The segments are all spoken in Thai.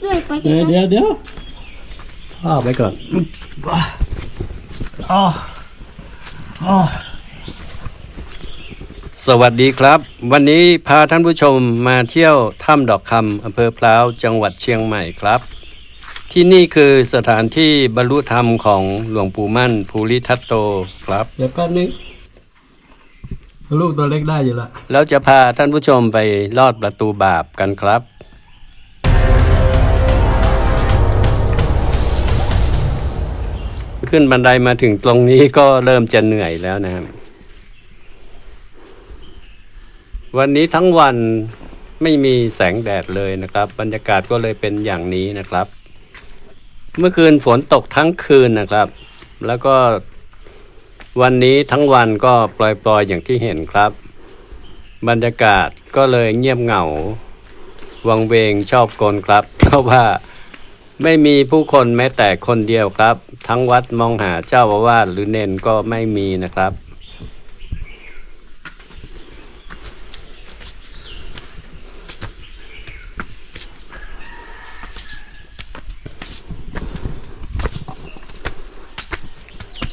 เรื่อยไปกัเดี๋ยวเดี๋ยวเดี๋ยวพ่อไปก่อนอ๋ออ๋อสวัสดีครับ วันนี้พาท่านผู้ชมมาเที่ยวถ้ำดอกคำอำเภอพร้าวจังหวัดเชียงใหม่ครับ ที่นี่คือสถานที่บรรลุธรรมของหลวงปู่มั่นภูริทัตโตครับ เดี๋ยวแป๊บนึงลูกตัวเล็กได้อยู่ละแล้วจะพาท่านผู้ชมไปลอดประตูบาปกันครับ ขึ้นบันไดมาถึงตรงนี้ก็เริ่มจะเหนื่อยแล้วนะครับ วันนี้ทั้งวันไม่มีแสงแดดเลยนะครับ บรรยากาศก็เลยเป็นอย่างนี้นะครับ เมื่อคืนฝนตกทั้งคืนนะครับ แล้วก็วันนี้ทั้งวันก็ปล่อยๆอย่างที่เห็นครับ บรรยากาศก็เลยเงียบเหงาวังเวงชอบกลครับ เพราะว่า ไม่มีผู้คนแม้แต่คนเดียวครับ ทั้งวัดมองหาเจ้าอาวาสหรือเนนก็ไม่มีนะครับ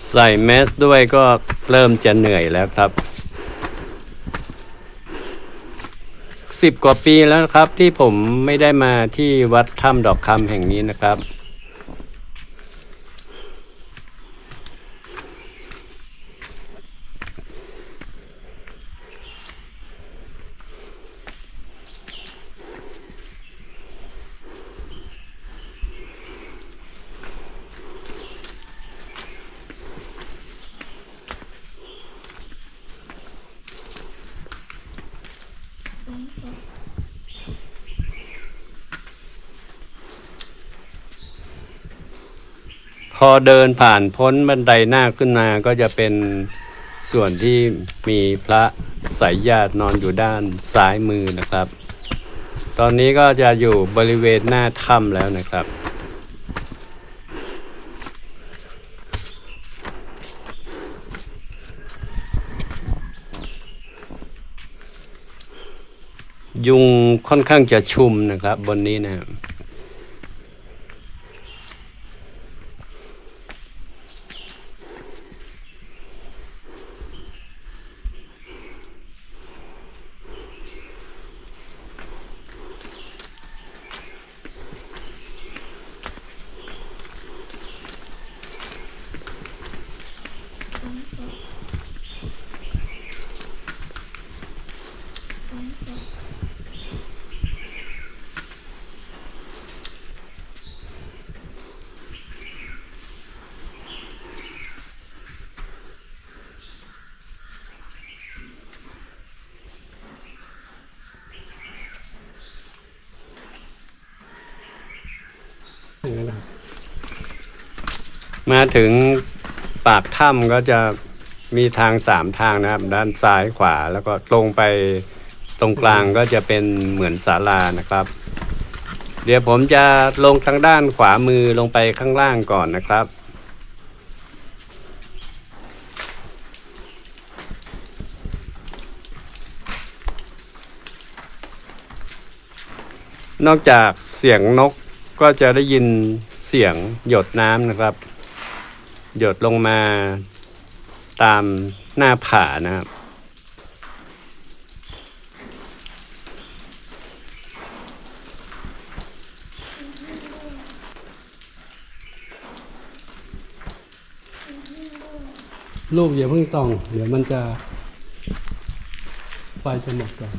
ใส่แมสด้วยก็เริ่มจะเหนื่อยแล้วครับ สิบกว่าปีแล้วนะครับ ที่ผมไม่ได้มาที่วัดถ้ำดอกคำแห่งนี้นะครับ พอเดินผ่านพ้นบันไดหน้าขึ้นมาก็จะเป็นส่วนที่มีพระสายญาตินอนอยู่ด้านซ้ายมือนะครับ ตอนนี้ก็จะอยู่บริเวณหน้าถ้ำแล้วนะครับยุงค่อนข้างจะชุมนะครับบนนี้นะครับ มาถึงปากถ้ำก็จะมีทางสามทางนะครับ ด้านซ้ายขวาแล้วก็ตรงไปตรงกลางก็จะเป็นเหมือนศาลานะครับ เดี๋ยวผมจะลงทางด้านขวามือลงไปข้างล่างก่อนนะครับ นอกจากเสียงนกก็จะได้ยินเสียงหยดน้ำนะครับ หยดลงมาตามหน้าผานะครับ ลูกอย่าเพิ่งส่อง เดี๋ยวมันจะไฟจะหมดก่อน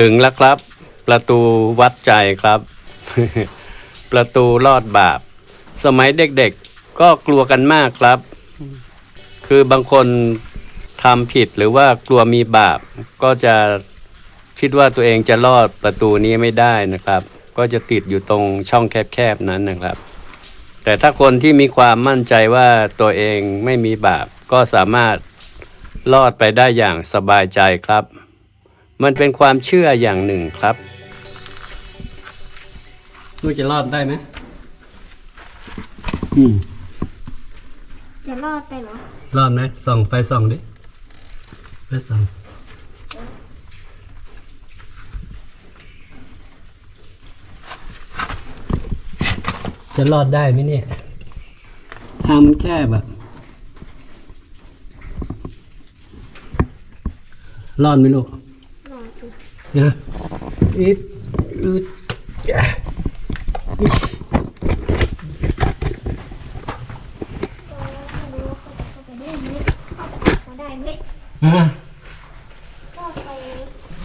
ถึงแล้วครับ ประตูวัดใจครับ ประตูลอดบาป สมัยเด็กๆก็กลัวกันมากครับ คือบางคนทำผิดหรือว่ากลัวมีบาป ก็จะคิดว่าตัวเองจะลอดประตูนี้ไม่ได้นะครับ ก็จะติดอยู่ตรงช่องแคบๆนั้นนะครับ แต่ถ้าคนที่มีความมั่นใจว่าตัวเองไม่มีบาป ก็สามารถลอดไปได้อย่างสบายใจครับ มันเป็นความเชื่ออย่างหนึ่งครับ ลูกจะรอดได้ไหมอืมจะรอดไปเหรอ รอดไหมส่องไปส่องดิไปส่องจะรอดได้ไหมเนี่ยทำแค่แบบรอดไหมลูกรอด สินะอีดอืดแกะอิ๊ย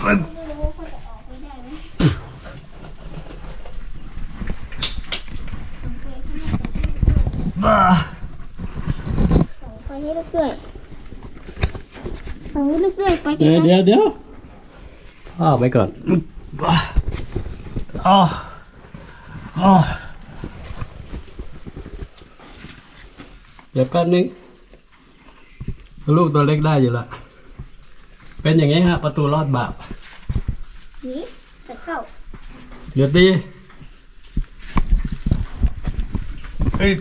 ไม่รู้ว่าเขาจะเข้าไปได้ไหมเขาจะออกมาได้ไหมอะก็ไปไม่รู้ว่าเขาจะออกไปได้ไหมส่งไปข้างนอกบ้าส่งไปให้เรื่อยๆส่งให้เรื่อยๆไปเดี๋ยวเดี๋ยวเดี๋ยวพ่อไปก่อนบ้าอ๋ออ๋อเดี๋ยวแป๊บนึงลูกตัวเล็กได้อยู่ละ เป็นอย่างนี้ฮะ ประตูรอดบาปนี่จะเข้า เดี๋ยวตีเอ้ย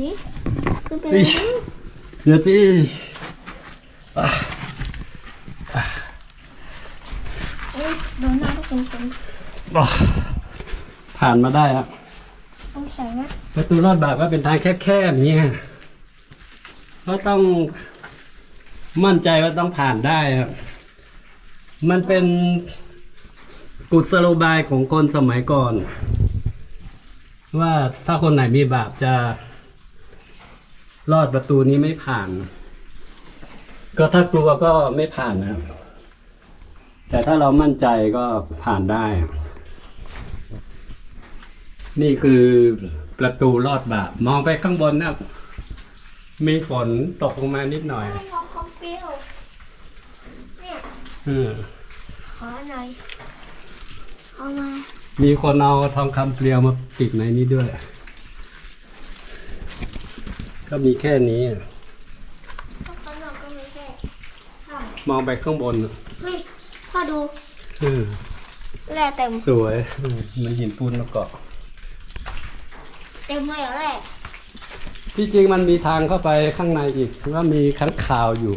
นี่จะเป็นเอ้ยเดี๋ยวสิ เอ้ยโดนหน้าก็เป็นคน อ๋อ ผ่านมาได้ครับต้องใส่นะประตูรอดบาปก็เป็นทางแคบๆอย่างเงี้ยก็ต้องมั่นใจว่าต้องผ่านได้ครับ มันเป็นกุศโลบายของคนสมัยก่อน ว่าถ้าคนไหนมีบาปจะรอดประตูนี้ไม่ผ่าน ก็ถ้ากลัวก็ไม่ผ่านนะครับ แต่ถ้าเรามั่นใจก็ผ่านได้ นี่คือประตูลอดบาปมองไปข้างบนนะมีฝนตกลงมานิดหน่อยไม่ยอมคอมเปรี้ยวเนี่ยอืมขอหน่อยเอามา มีคนเอาทองคำเปลียวมาติดในนี้ด้วย ก็มีแค่นี้อะข้างนอกก็ไม่แค่ทมองไปข้างบนอะำเฮ้ย พ่อดูอืมแร่เต็ม สวยอืมมันหินปูนมาเกาะ เต็มเลยเหรอแร่ที่จริงมันมีทางเข้าไปข้างในอีกว่ามีค้างคาวอยู่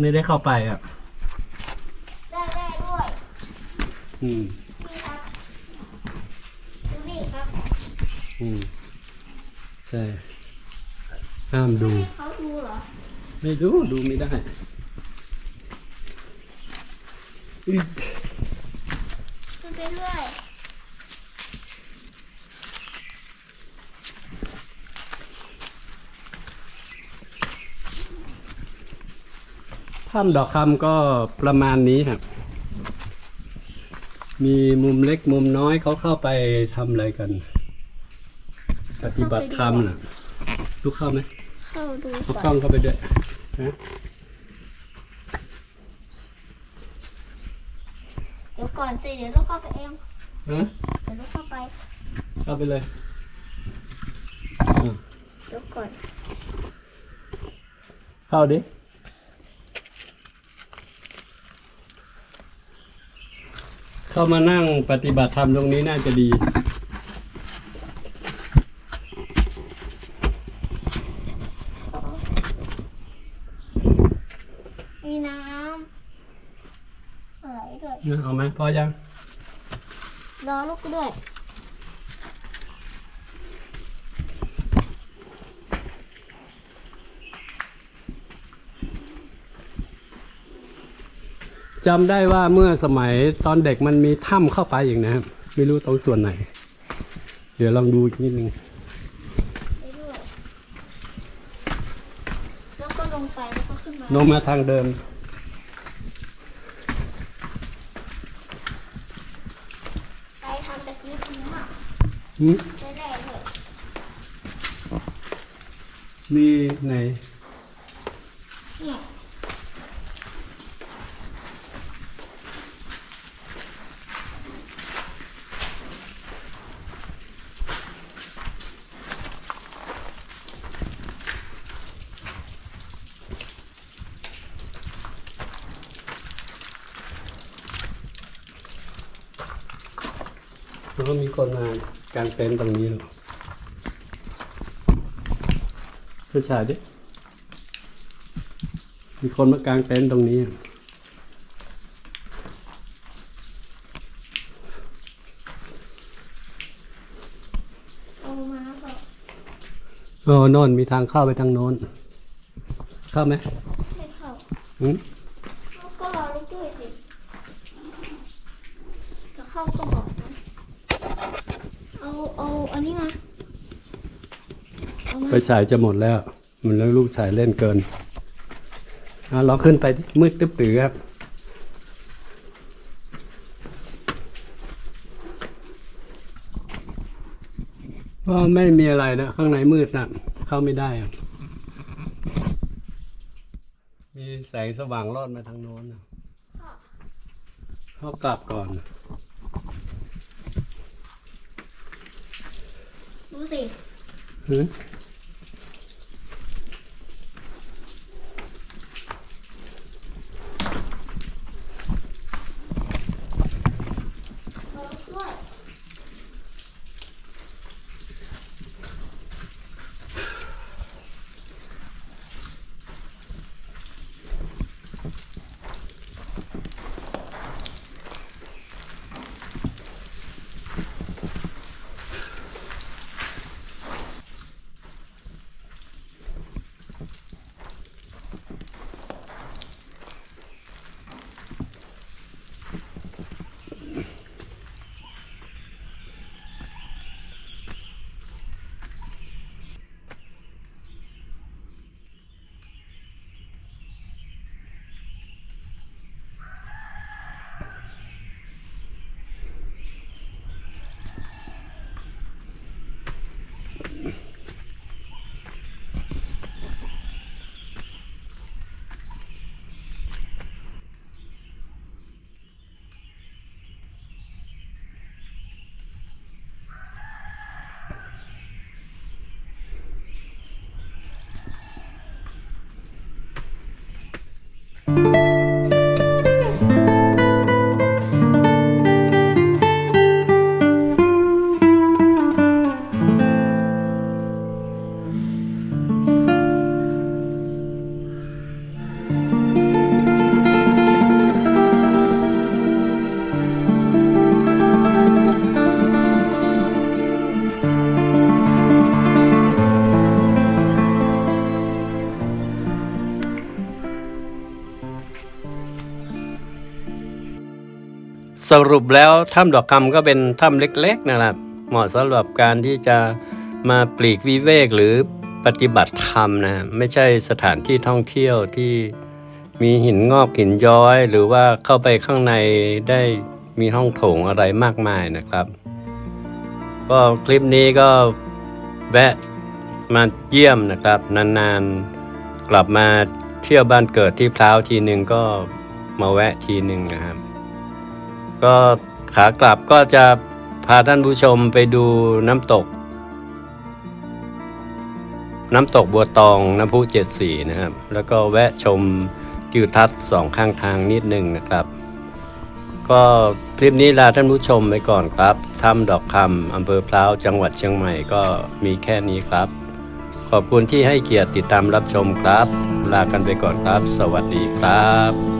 ไม่ได้เข้าไปอะได้แร่ด้วย อืม นี่ครับดูนี่ครับ อืมใช่ ห้ามดูให้เขาดูเหรอ ไม่ดูดูไม่ได้อึ๊ดดูไปเรื่อยถ้ำดอกคำก็ประมาณนี้ครับ มีมุมเล็กมุมน้อยเขาเข้าไปทำอะไรกันป ฏิบัติธรรมน่ะลูกเข้าไหมเข้าดูเอากก่ล้ออนงเข้าไปด้วยฮะเดี๋ยวก่อนสิเดี๋ยวต้องเข้าไปเองฮะเดี๋ยวต้องเข้าไปเข้าไปเลยอะเดี๋ยวก่อนเข้าดิเข้ามานั่งปฏิบัติธรรมตรงนี้น่าจะดี มีน้ำไหลด้วย เอาไหม พอยัง รอลูกด้วย จำได้ว่าเมื่อสมัยตอนเด็กมันมีถ้ำเข้าไปอีกนะครับ ไม่รู้ตรงส่วนไหน เดี๋ยวลองดูอีกนิดนึงได้ด้วยแล้วก็ลงไปแล้วก็ขึ้นมา ลงมาทางเดิม ไปทำตะกี้ตรงนี้อะ หืมมีไหนแล้วก็มีคนมา กางเต็นท์ตรงนี้หรอผู้ชายดิ มีคนมากางเต็นท์ตรงนี้เอามาก็โอ้โน่นมีทางเข้าไปทางโน้น เข้าไหมไม่เข้าอืมแล้วก็รอลูกด้วยสิจะเข้าก็บอกนะ เอาเอาอันนี้มาเอามาไฟฉายจะหมดแล้ว มันแล้วลูกชายเล่นเกินเอาลองขึ้นไปดิมืดตึ๊บตือครับ ก็ไม่มีอะไรนะ ข้างในมืดนะเข้าไม่ได้อะมีแสงสว่างรอดมาทางโน้นนะเขากลับก่อน ดูสิ หือ สรุปแล้วถ้ำดอกคำก็เป็นถ้ำเล็กๆนะครับ เหมาะสำหรับการที่จะมาปลีกวิเวกหรือปฏิบัติธรรมนะ ไม่ใช่สถานที่ท่องเที่ยวที่มีหินงอกหินย้อย หรือว่าเข้าไปข้างในได้มีห้องโถงอะไรมากมายนะครับ ก็คลิปนี้ก็แวะมาเยี่ยมนะครับ นานๆกลับมาเที่ยวบ้านเกิดที่พร้าวทีหนึ่งก็มาแวะทีหนึ่งนะครับ ก็ขากลับก็จะพาท่านผู้ชมไปดูน้ำตก น้ำตกบัวตองน้ำพุเจ็ดสีนะครับ แล้วก็แวะชมทิวทัศน์สองข้างทางนิดหนึ่งนะครับ ก็คลิปนี้ลาท่านผู้ชมไปก่อนครับถ้ำดอกคำอำเภอพร้าวจังหวัดเชียงใหม่ก็มีแค่นี้ครับ ขอบคุณที่ให้เกียรติติดตามรับชมครับ ลากันไปก่อนครับ สวัสดีครับ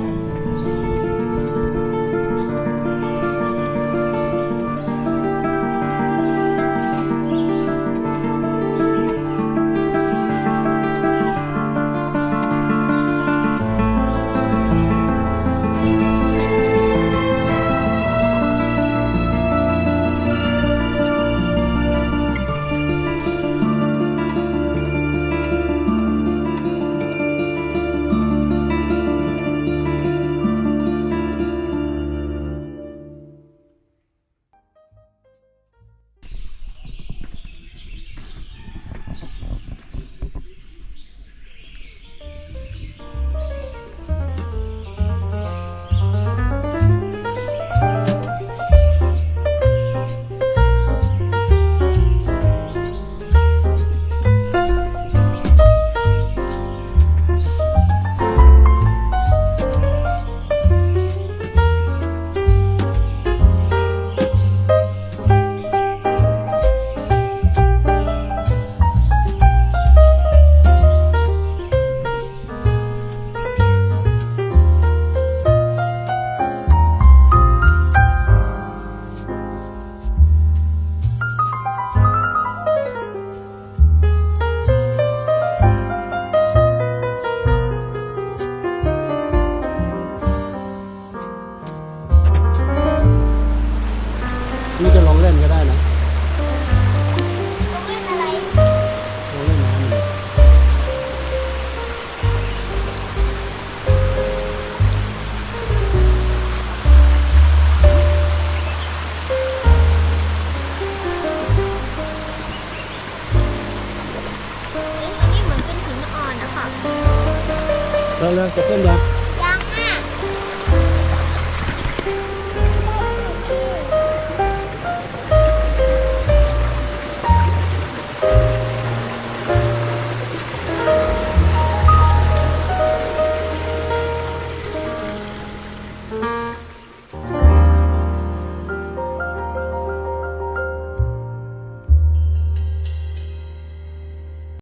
เอ๊ะอัน